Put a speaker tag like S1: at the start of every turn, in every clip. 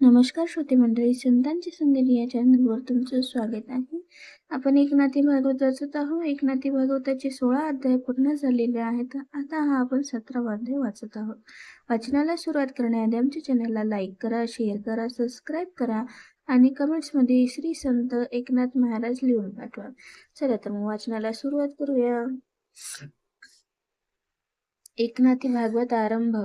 S1: नमस्कार श्रोते मंडळी संतांची संगीत या चॅनलवर तुमचं स्वागत आहे. आपण एकनाथी भागवत वाचत आहोत. एकनाथी भागवताचे सोळा अध्याय पूर्ण झालेले आहेत. आता हा आपण सतरावा अध्याय वाचत आहोत. वाचनाला सुरुवात करण्याआधी आमच्या चॅनलला लाईक करा शेअर करा सबस्क्राईब करा आणि कमेंट्समध्ये श्री संत एकनाथ महाराज लिहून पाठवा. चला तर मग वाचनाला सुरुवात करूया. एकनाथी भागवत आरंभ.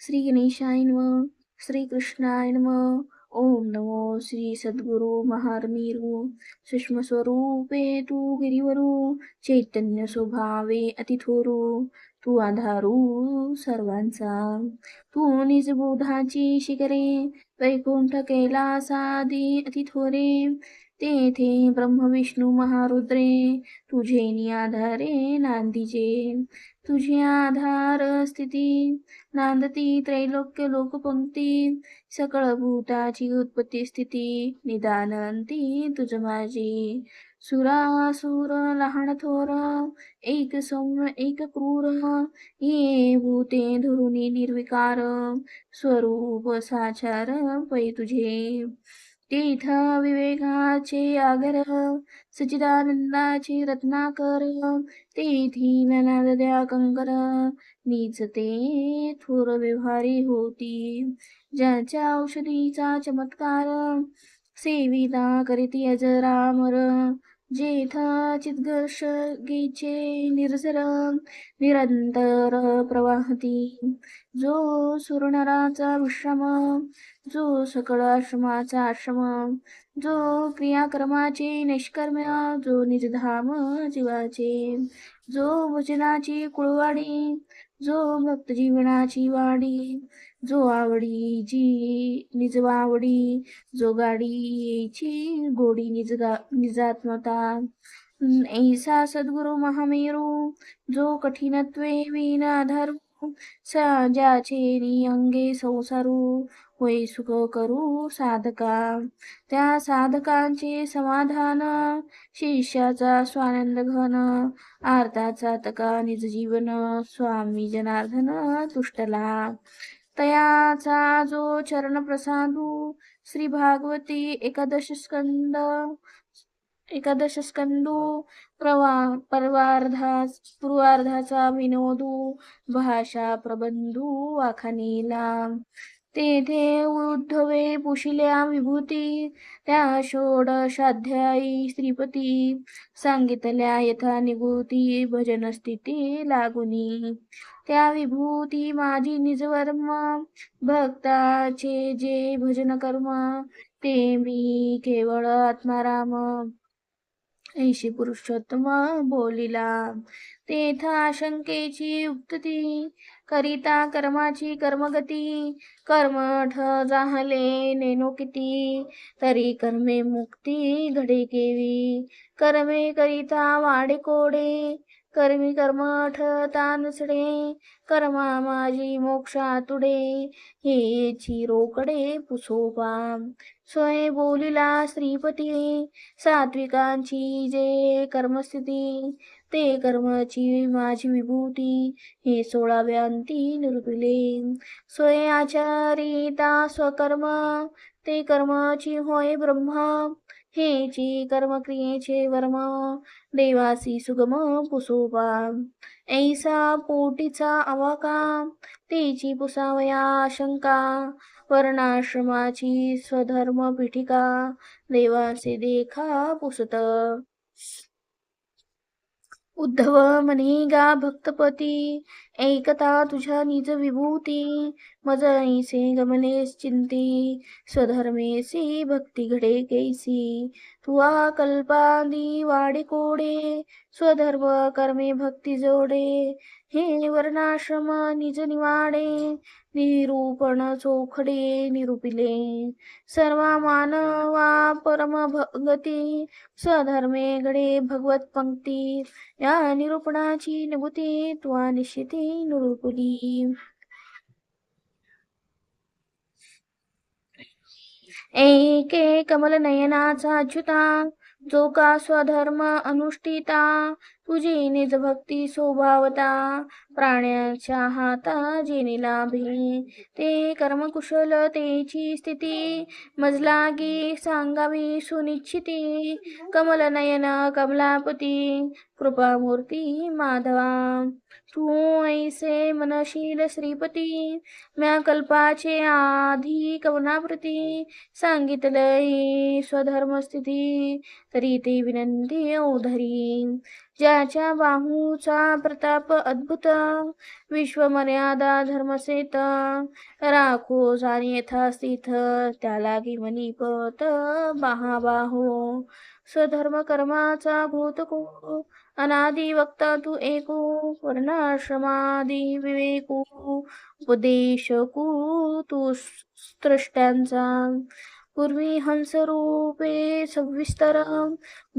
S1: श्री गणेशाय व श्री कृष्णाय नमः। ओम नमो श्री सद्गुरु महारमीरु। सूक्ष्म स्वरूपे तू गिरिवरू। चैतन्य स्वभावे अतिथोरू। तू आधारू सर्वांचा तू निजबोधाची शिखरे। वैकुंठ कैलासादी अतिथोरे। तेथे ब्रह्म विष्णू महारुद्रे। तुझे आधारे नांदीजे। तुझी आधार स्थिती नांदती त्रैलोक्य लोकपंक्ती सकळ भूताची उत्पत्ती स्थिती निदानंती तुझ माझी. सुरासुर लहान थोर एक सौम्य एक क्रूर ये भूते धरुणी निर्विकार स्वरूप साचार पै तुझे. तीर्थ विवेकाचे आगर सचिदानंदाचे रत्नाकर तेथी नद्या कंकर नीचते थोर व्यवहारी होती. ज्याच्या औषधीचा चमत्कार सेविता करीती अजरामर जेथ चिद्घर्ष गीचे निर्जर निरंतर प्रवाहती. जो सुरनराचा विश्रम जो सकळ आश्रमाचा आश्रम जो क्रियाक्रमाचे निष्कर्म्य जो निजधाम जीवाचे जो वचनाची कुळवाडी जो भक्त जीवनाची वाडी जो आवडी जी निजवावडी जो गाडीची गोडी निजगा निजात्मता. ऐसा सद्गुरु महामेरू जो कठीणत्वे विना आधारू ज्याचे अंगे संसारू होय सुख करू साधका. त्या साधकांचे समाधान शिष्याचा स्वानंद घन आर्ताचा तका निज जीवन स्वामी जनार्दन तुष्टला. तयाचा जो चरण प्रसादू श्री भागवती एकादश स्कंद एकादश स्कंदू प्रवा पर्वार्धा पूर्वार्धाचा विनोदू भाषा प्रबंधू आखानीला तेथे उद्धवे पुशिल्या विभूती त्या षोडशाध्यायी श्रीपती. सांगितल्या यथा निभूती भजन स्थिती लागुनी. त्या विभूती माझी निजवर्म भक्ताचे जे भजन कर्म ते मी केवळ आत्माराम. ऐशी पुरुषोत्तम बोलिला तेथा शंकेची उक्तती करिता कर्माची कर्मगती कर्मठ जाहले नेनो किती तरी कर्मे मुक्ती घडे केवी कर्मे करिता वाडे कोडे कर्मी कर्मठ तानसडे कर्मा माझी मोक्षा तुडे हे रोकडे पुसोपा स्वय बोलिला श्रीपती. सात्विकांची जे कर्मस्थिती ते कर्माची माझी विभूती. हे सोळाव्यांती निरुपिले. स्वय आचारिता स्वकर्म ते कर्माची होय ब्रह्मा. हे ची कर्मक्रियेचे वर्म देवासी सुगम पुसोबा. ऐसा पोटीचा अवाका तेची पुसावया शंका. वर्णाश्रमाची स्वधर्म पीठिका देवासी देखा पुसत. उद्धव मनेगा भक्तपती ऐकता तुझ्या निज विभूती. मज ऐसे गमनेस चिंती. स्वधर्मेसी भक्ती घडे कैसी. तुआ कल्पादी वाडे कोडे. स्वधर्म कर्मे भक्ती जोडे. हे वर्णाश्रम निज निवाडे. निरूपण चोखडे निरूपिले. सर्वा मानवा परम भगती. स्वधर्मे घडे भगवत पंक्ती. या निरूपणाची निभूती त्वा निश्चिती. निरूपली एके कमल नयनाचा अच्युता जो का स्वधर्म अनुष्ठिता तुझी निज भक्ती स्वभावता प्राण्याच्या हाता जेने लाभे. ते कर्मकुशलतेची स्थिती मजलागी सांगावी सुनिश्चिती कमलनयन कमलापती कृपामूर्ती माधवा. तू ऐसे मनशील श्रीपती म्या कल्पाचे आधी कवनाप्रती सांगितलंय स्वधर्मस्थिती तरी ते विनंती ओधरी ज्याच्या बाहूचा प्रताप अद्भुत विश्वमर्यादा धर्मसेत राखो जाणे यथास्थित त्याला मनीपत महाबाहो. स्वधर्म कर्माचा भूतको अनादि वक्ता तू एको वर्णाश्रमादी विवेकू उपदेशकू तू स्त्रष्ट्यांचा पूर्वी हंसरूपे सविस्तर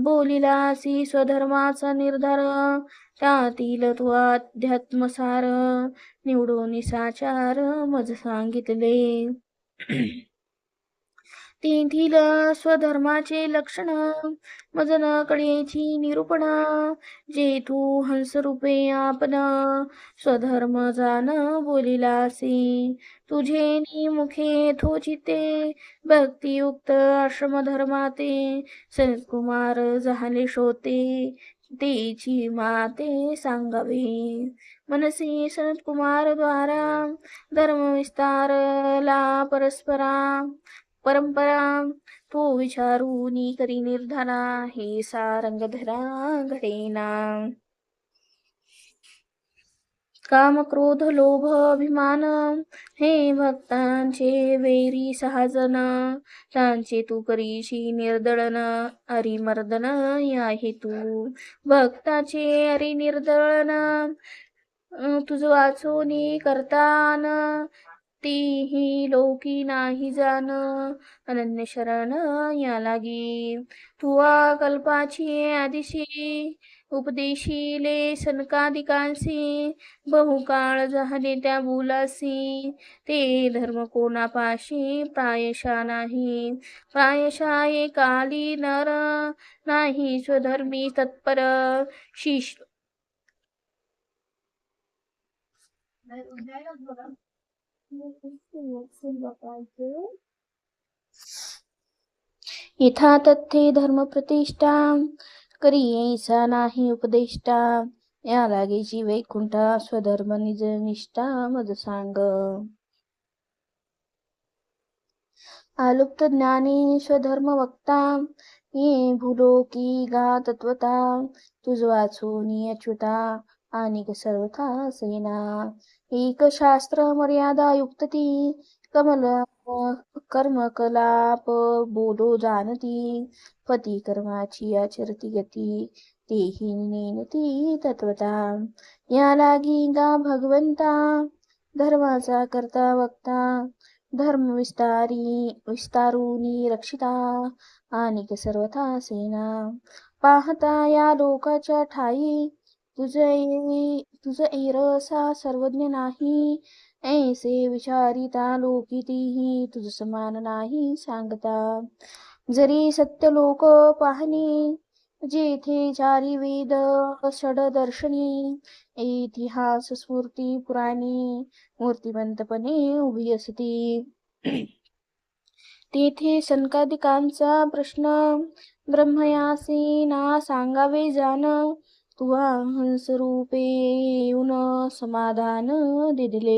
S1: बोलिलासी स्वधर्माचा निर्धार त्यातील तो अध्यात्मसार निवडून साचार मज सांगितले। तेथील स्वधर्माचे लक्षण मजन न कळेची निरूपण जे तू हंसरूपे आपण स्वधर्म जाण बोलिलासी तुझे मुखे थोचिते भक्तियुक्त आश्रमधर्माते सनकुमार झाले शोते तेची माते सांगावे. मनसी सनतकुमार द्वारा धर्म विस्तारला परस्परा परंपरा तो विचारूनी करी निर्धारा हे सारंगधरा घडेना. काम क्रोध लोभ अभिमान हे भक्तांचे वेरी सहाजन. त्यांचे तू करीशी निर्दळन अरिमर्दन या हेतू. भक्ताचे अरि निर्दळन तुझ वाचोनी करतान. तीही लोकी नाही जाण. अनन्य शरण या लागी. तुवा कल्पाची आदिशी. उपदेशिले सनकादिकांसी बहुकाळ झाले त्या बोलासी ते धर्म कोणापाशी प्रायशा नाही. प्रायशा काली नर. नाही स्वधर्मी तत्पर. शिष यथा तथ्ये धर्म प्रतिष्ठा करी ऐसा नाही उपदेष्टा या लागेची वैकुंठा स्वधर्म निज निष्ठा मज सांग आलुप्त ज्ञानी स्वधर्म वक्ता ये भूलोकी गा तत्वता तुझ वाचून अच्युता आणि सर्वथा सेना। मर्यादा युक्तती कमल कर्म कलाप बोलो जानती पती कर्माची आचरती गती तेही नेनती तत्वता. या लागी गा भगवंता धर्माचा करता वक्ता धर्म विस्तारी विस्तारुनी रक्षिता आणि सर्वथा सेना. पाहता या लोकाच्या ठाई तुझे तुझ ऐरसा सर्वज्ञ नाही. ऐसे विचारिता लोकितीही तुझ समान नाही सांगता. जरी सत्य लोक पाहणी जेथे चारी वेद षडदर्शनी इतिहास स्फूर्ती पुराणी मूर्तिमंतपणे उभी असती. तेथे सनकादिकांचा प्रश्न ब्रह्मयासी ना सांगावे जाण तुवा हंसरूपे येऊन समाधान दिले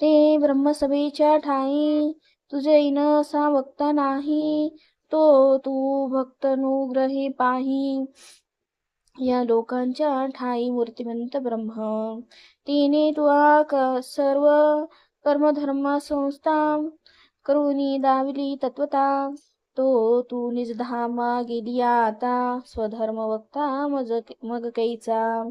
S1: ते ब्रह्मसभेच्या ठाई तुझे इन सा वक्ता नाही तो तू भक्तनुग्रही पाही. या लोकांच्या ठाई मूर्तिमंत ब्रह्म. तिने तुआ सर्व कर्मधर्म संस्था करुणी दाविली तत्वता. तो तू निजधामा गेली आता. स्वधर्म वक्ता मज मग कैचा.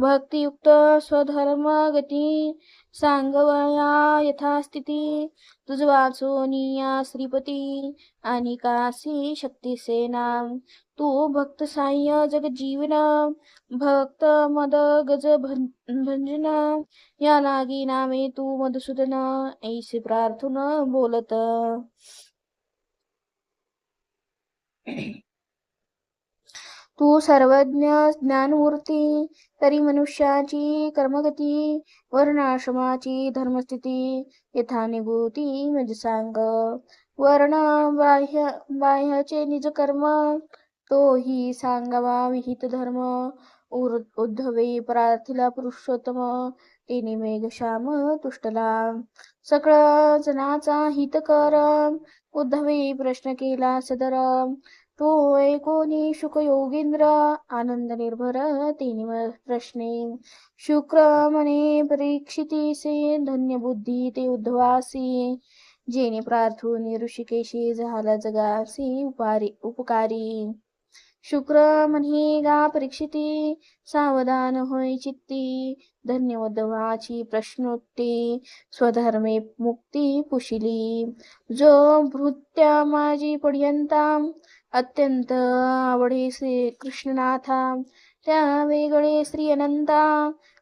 S1: भक्तियुक्त स्वधर्म गती सांगवया यथास्थिती. तुझ वाचोनिया श्रीपती आणि कासी शक्ती सेना. तू भक्त साह्य जग जीवन. भक्त मद गज भंजन. या लागी नामे तू मधुसूदन. ऐसे प्रार्थना बोलत. तू सर्वज्ञ ज्ञानमूर्ती तरी मनुष्याची कर्मगती वर्णाश्रमाची धर्मस्थिती यथा निभूती म्हणजे सांग. वर्ण बाह्य बाह्याचे निज कर्म तोही सांगावा विहित धर्म. उर- उद्धवे प्रार्थिला पुरुषोत्तम तिने मेघ श्याम तुष्टला. सकळ जनाचा हित कर उद्धवी प्रश्न केला सदर तो कोणी शुक योगींद्र आनंद निर्भर तीन प्रश्ने. शुक्र म्हणे परीक्षितीसे धन्य बुद्धी ते उद्धवासी. जेणे प्रार्थून ऋषिकेशी झाला जगासी उपारी उपकारी. शुक्र म्हणे गा परीक्षिती सावधान होय चित्ती धन्य प्रश्नोत्ती स्वधर्मे मुक्ती पुशिली जो भृत्या माझी पर्यंता अत्यंत आवडे श्री कृष्णनाथा त्या वेगळे श्री अनंता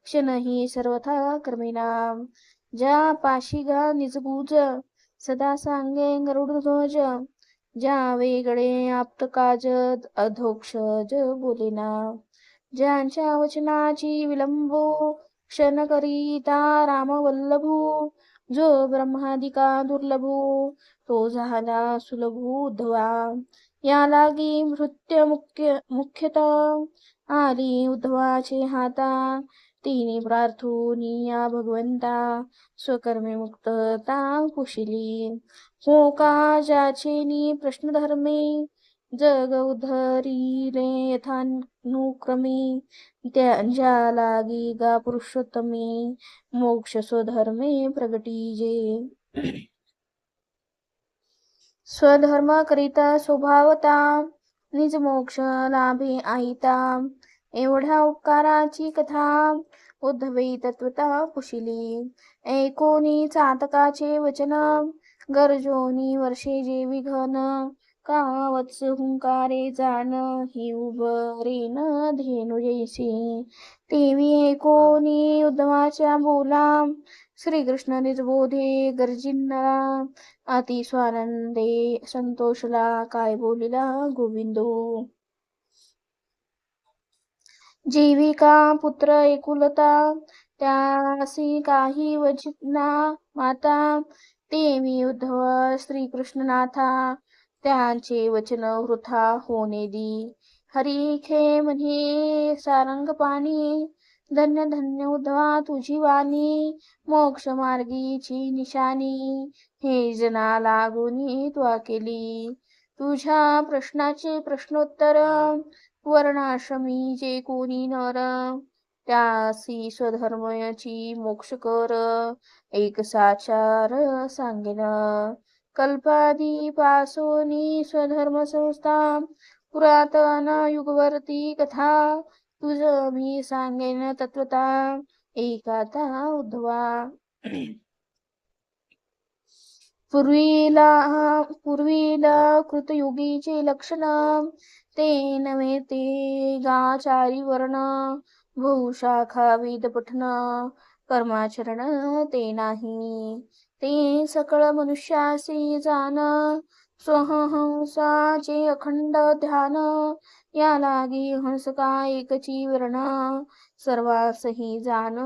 S1: क्षणही सर्वथा कर्मिना ज्या पाशिगा निजबूज सदा सांगे गरुड ध्वज ज्या वेगळे आप्त काज अधोक्षज बोलेना ज्यांच्या वचनाची विलंबो क्षण करीता राम वल्लभू जो ब्रह्मादिका दुर्लभू तो झाला सुलभू उद्धवा. या लागी भृत्य मुख्य मुख्यतः आली उद्धवाचे हाता. तिने प्रार्थून या भगवंता स्वकर्मे मुक्तता कुशिली. हो का ज्याचे प्रश्नधर्मे जग उधरिले यथानुक्रमे त्या लागी गा पुरुषोत्तमे मोक्ष स्वधर्मे प्रगटीजे स्वधर्म करिता स्वभावता निज मोक्ष लाभे आईता एवढ्या उपकाराची कथा उद्धवे तत्वता कुशिली एकोणी चातकाचे वचन गर्जोनी वर्षे जे विघन का वत्स हुंकारे जाण ही उभरेन धेनु जैसी। तेवी ऐकोनी उद्धवाच्या बोला श्रीकृष्ण निर्बोधे गर्जिन्ना अति स्वानंदे संतोषला काय बोलिला गोविंदो? जीविका पुत्र एकुलता त्यासी काही वचना माता तेवी उद्धव श्रीकृष्णनाथा त्यांचे वचन वृथा होणे दी. हरिखे म्हणे सारंग पाणी धन्य धन्य उद्धवा तुझी वाणी मोक्ष मार्गीची निशाणी. हे जना लागून त्वा केली. तुझ्या प्रश्नाचे प्रश्नोत्तर वर्णाश्रमी जे कोणी नर त्यासी स्वधर्मयाची मोक्ष कर. एक साचार सांगेन. कल्पादी पासोनी स्वधर्म संस्था. पुरातन युगवर्ती कथा. तुझ मी सांगेन तत्वता. एकाता उद्धवा. पूर्वीला पूर्वीला कृतयुगीचे लक्षण. ते नव्हे ते गाचारी वर्ण. भूशाखा वेद पठन कर्माचरण ते नाही. ते सकळ मनुष्यासी जाण स्वहंसाचे अखंड ध्यान या लागी हंसका एकची वर्ण सर्वासही जाण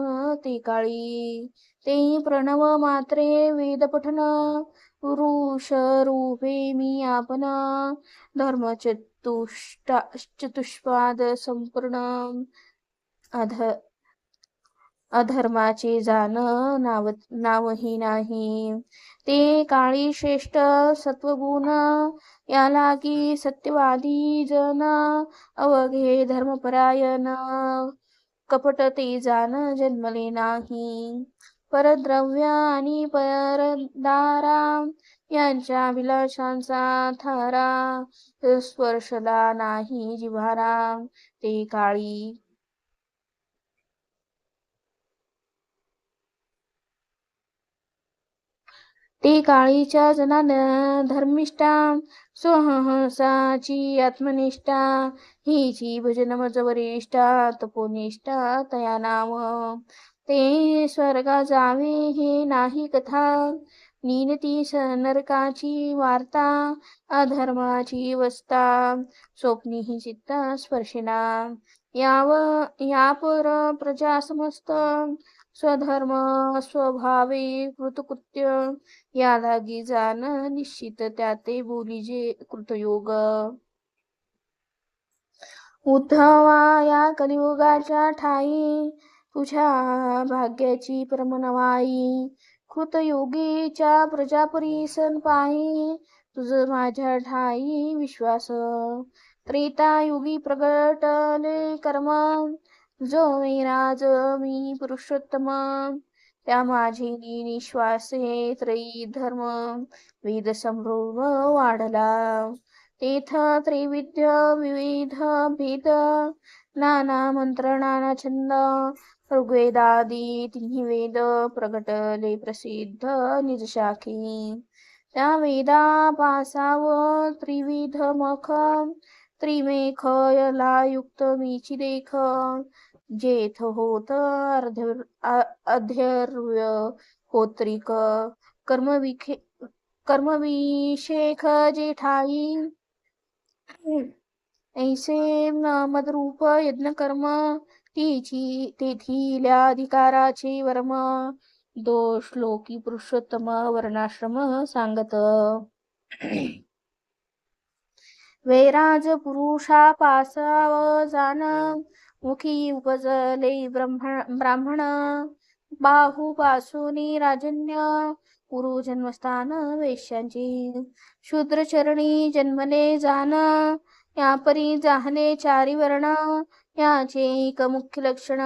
S1: ते काळी. ते प्रणव मात्रे वेद पठन पुरुष रूपे मी आपण धर्म चतुष्टा चतुष्पाद संपूर्ण अध अधर्माचे जाण नाव नावही नाही. ते काळी श्रेष्ठ सत्वगुण याला की सत्यवादी जन अवघे धर्मपरायण कपट ते जाण जन्मले नाही. परद्रव्य आणि परदारा यांच्या विलासांचा थारा स्पर्शला नाही जिव्हारा. ते काळी ते काळीच्या जना धर्मिष्ठा स्वहंसाची आत्मनिष्ठा हिची भजन मज वरिष्ठा तपोनिष्ठा तया नाम ते स्वर्गा जावे हे नाही कथा नीनती नरकाची वार्ता अधर्माची वस्ता स्वप्नी ही चित्ता स्पर्शिना. याव यापर प्रजा समस्त स्वधर्म स्वभावे कृतकृत्य या लागी जाण निश्चित त्याते बोलीजे कृतयोग. उद्धवा या कलियुगाच्या ठाई तुझ्या भाग्याची परमनवाई कृतयोगीच्या प्रजापरीसन पायी तुझ माझ्या ठाई विश्वास. त्रेतायुगी प्रगटले कर्म जो राज मी पुरुषोत्तम त्या माझी निश्वासे त्रयी धर्म वेद समृभ वाढला. तेथ त्रिविद्य विविध भेद नाना मंत्र नाना छंद ऋग्वेदादी तिन्ही वेद प्रगटले प्रसिद्ध निजशाखी त्या वेदा पासाव त्रिविध मख त्रिमेख यला युक्त मीची देख जेथ होत अध्यर्व्य होत्रिक कर्मविखे कर्मविशेख जेठाई। ऐसे मदरूप यज्ञकर्म तिची तेथील्या अधिकाराचे वर्म दोष लोकी पुरुषोत्तम वर्णाश्रम सांगत। वैराज पुरुषा पासाव जान मुखी उपजले ब्राह्मण बाहुपासूनी राजन्य गुरु जन्मस्थान वैश्यांची. शूद्रचरणी जन्मले जाण यापरी जाहले चारी वर्ण याचे एक मुख्य लक्षण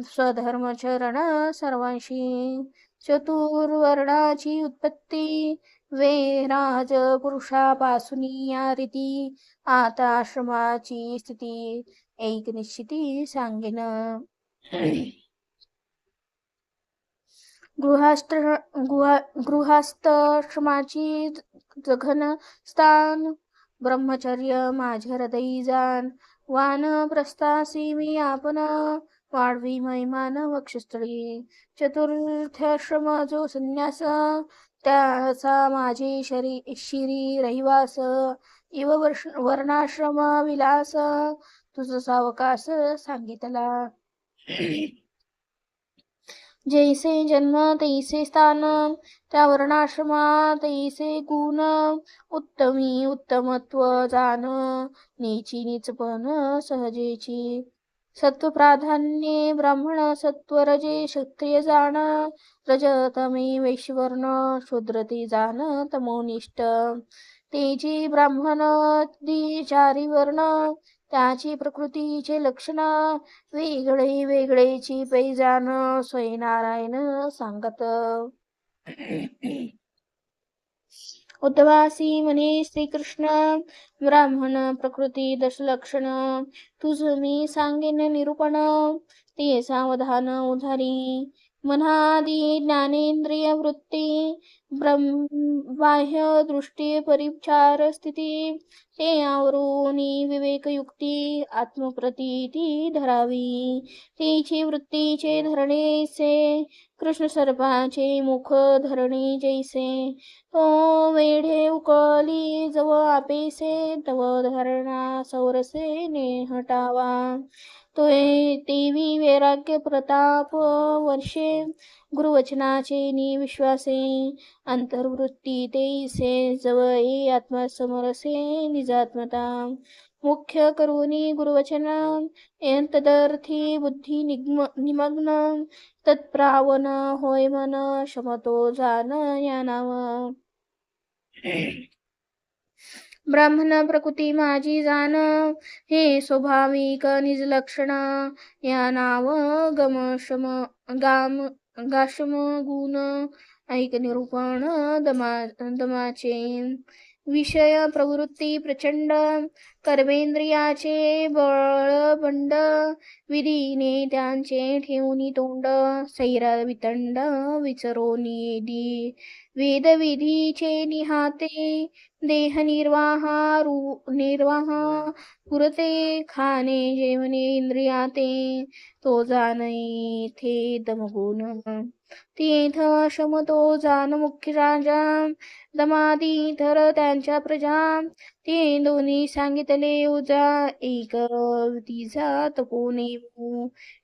S1: स्वधर्मचरण सर्वांशी. चतुर्वर्णाची उत्पत्ती वे राज पुरुषापासून या रीती आता आश्रमाची स्थिती. एक निश्चिती सांगेन गृहस्थ गृहस्थाश्रमाची जघन स्थान ब्रह्मचर्य माझे हृदयी जान वान प्रस्थासी मी आपण वाढवी महिमान वक्षस्थळी चतुर्थाश्रम जो संन्यास त्याचा माझे शरी शिरी रहिवास इव वर्णाश्रम विलास तुझ सावकाश सांगितला जैसे जन्म तैसे स्थान त्या वर्णाश्रमा तैसे गुण उत्तमी उत्तमत्व जाण नीची निचपण सहजेची. सत्व प्राधान्ये ब्राह्मण सत्वरजे क्षत्रिय जाण रजतमी वैश्वर्ण शूद्रती जाण तमोनिष्ठ. तेजी ब्राह्मण चारी वर्ण त्याची प्रकृतीचे लक्षण वेगळे वेगळेची पैजान स्वयंनारायण सांगत. उद्धवासी म्हणे श्रीकृष्ण ब्राह्मण प्रकृती दशलक्षण तुझ मी सांगेन निरूपण ते सावधान उधारी. मनादी ज्ञानेंद्रिय वृत्ती बाह्य दृष्टी परिचार स्थिती ते आवरून विवेकयुक्ती आत्मप्रतीती धरावी। तिची वृत्तीचे धरणेसे कृष्ण सर्पाचे मुख धरणे जैसे। तो वेढे उकली जव आपेसे तव धरणा सौरसे ने तोय देवी तेवी वैराग्य प्रताप वर्षे गुरुवचनाचे निविश्वासे अंतर्वृत्ती तेसे जवळ आत्मसमरसे निजात्मता। मुख्य करुणी गुरुवचन तदर्थी बुद्धी निमग्न तत्प्रावन होय मन शमतो जान या नाव ब्राह्मण प्रकृती माझी जाण हे स्वाभाविक निज लक्षण या नाव गमशम गाम गाशम गुण. ऐक निरूपण दमा दमाचे. विषय प्रवृत्ती प्रचंड कर्मेंद्रियाचे बळबंड विधीने त्यांचे ठेवणी तोंड सैरा वितंड विचरोनी दी वेदविधीचे निहाते देह निर्वाहा रु निर्वाह पुरते खाणे जेवणे इंद्रियाते तो जाणे थे दमगुण. शम शमतो जान मुख्य राजा दमादी धर त्यांच्या प्रजा ते दोन्ही सांगितले उजा एक तिचा तपोने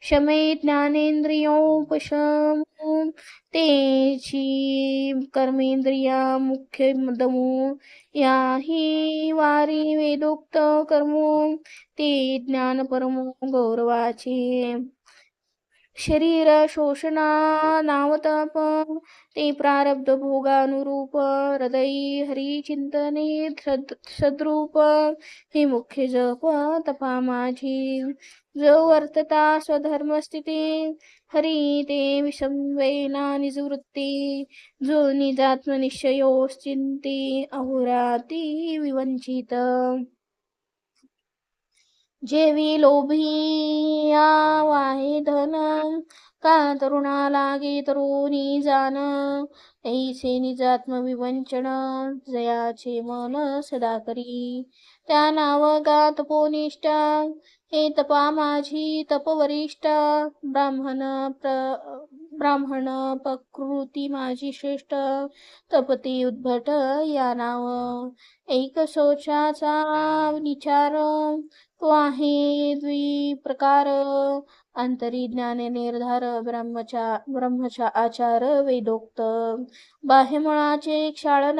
S1: शमे ज्ञानेंद्रियोपशम? तेची कर्मेंद्रिया मुख्य दमो? याही वारी वेदोक्त कर्मो? ते ज्ञान परमो गौरवाचे शरीर शोषणा नावताप ते प्रारब्ध भोगानुरूप हृदय हरी चिंतने सद्रूप हे मुख्य जप तपा माझी जो वर्तता स्वधर्म स्थिती हरी ते विषमवेना निजवृत्ती जो निजात्मनिश्चयोश्चिंती अहोराती विवंचित जेवी लोभिया वाहे धन का तरुणा लागे तरुणी जाण ऐसे निजात्म विवंचन जयाचे मन सदा करी त्या नाव गात पोनिष्ठ हे तपा माझी तपवरिष्ठ. ब्राह्मण प्र ब्राह्मण प्रकृती माझी श्रेष्ठ. तपती उद्भट या नाव. एक शोचाचा विचार. तो आहे द्विप्रकार. अंतरी ज्ञाने निर्धार ब्रह्मचा ब्रह्मचा आचार वेदोक्त. बाह्यमळाचे क्षाळन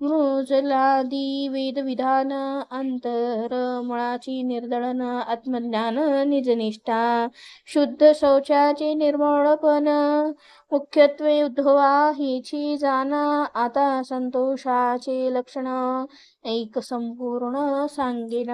S1: मृजलादी वेदविधान अंतरमळाची निर्दळन आत्मज्ञान निजनिष्ठा शुद्ध शौचाचे निर्मळपण मुख्यत्वे उद्धवा हिची जाण आता संतोषाचे लक्षण एक संपूर्ण सांगेन.